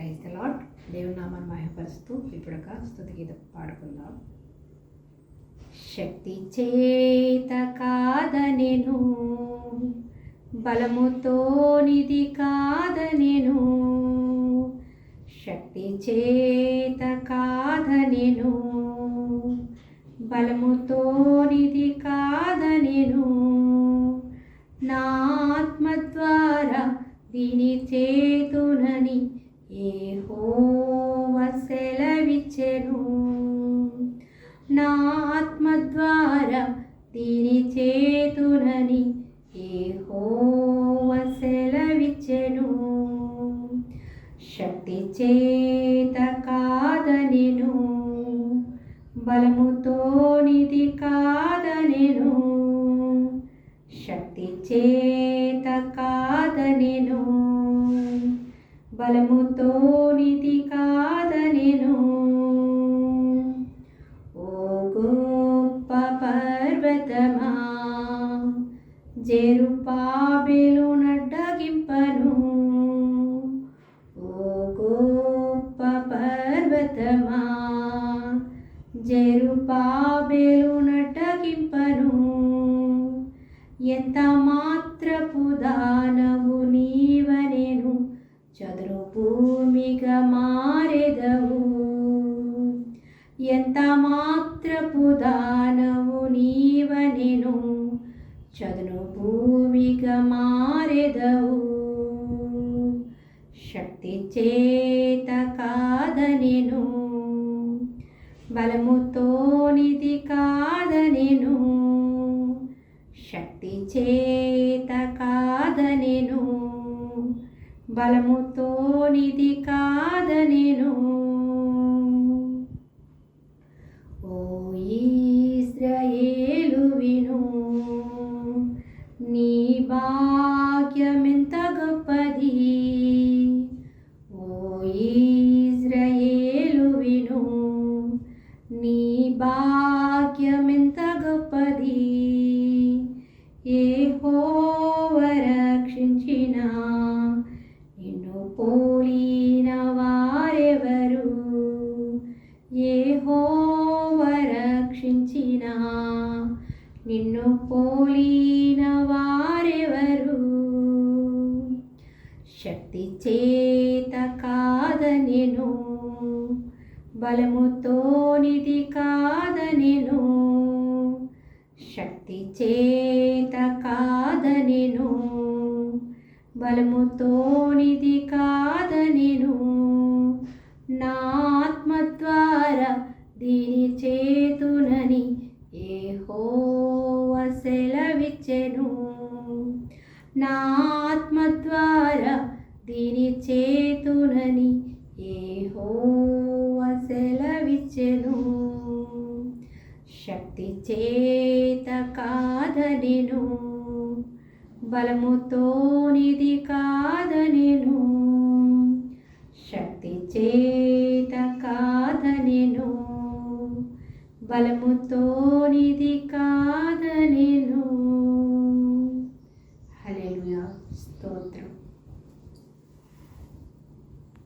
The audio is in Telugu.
ప్రైజ్ ద లాట్ దేవుని నామాన్ని ఇప్పుడు ఒక స్థుతి గీత పాడుకుందాం. శక్తి చేత కాదనెను బలముతోనిది కాదనెను శక్తి చేత కాదనెను బలముతోనిది కాదనెను నా ఆత్మ ద్వారా దీని చేతునని ఏ సెలవిచ్చెను. నా ఆత్మ ద్వారా దీని చేతునని ఏ సెలవిచ్చెను. శక్తి చేత కాదనెను బలముతోనిది కాదనెను. శక్తి చేత కా బలముతో నిధి కాదనెను. ఓ గొప్ప పర్వతమా జెరుపాబెలు నడ్డగింపను. ఓ గొప్ప పర్వతమా జెరుపాబెలు నడ్డగింపను. ఎంత మాత్రపు దానవు చదురు భూమిగా మారెదవు ఎంత మాత్రపు దానవు నీవనెను చదును భూమిగా మారెదవు శక్తి చేత కాదనెను బలముతోనిది కాదనెను శక్తి చేత కాదనెను బలముతో నిధి కాదనేను. ఓ పోలిన వారెవరు ఏ రక్షించిన నిన్ను పోలిన వారెవరు శక్తి చేత కాదనెను బలముతోనిది కాదనెను శక్తి చేత కాదనెను బలముతోనిది కాదనెను నా ఆత్మ ద్వారా దీని చేతునని ఏ సెలవిచ్చెను. నా ఆత్మ ద్వారా దీని చేతునని ఏ సెలవిచ్చెను. శక్తి చేత కాదనెను బలముతో నిధి కాదనెను. శక్తి చేత కాదనెను. బలముతో నిధి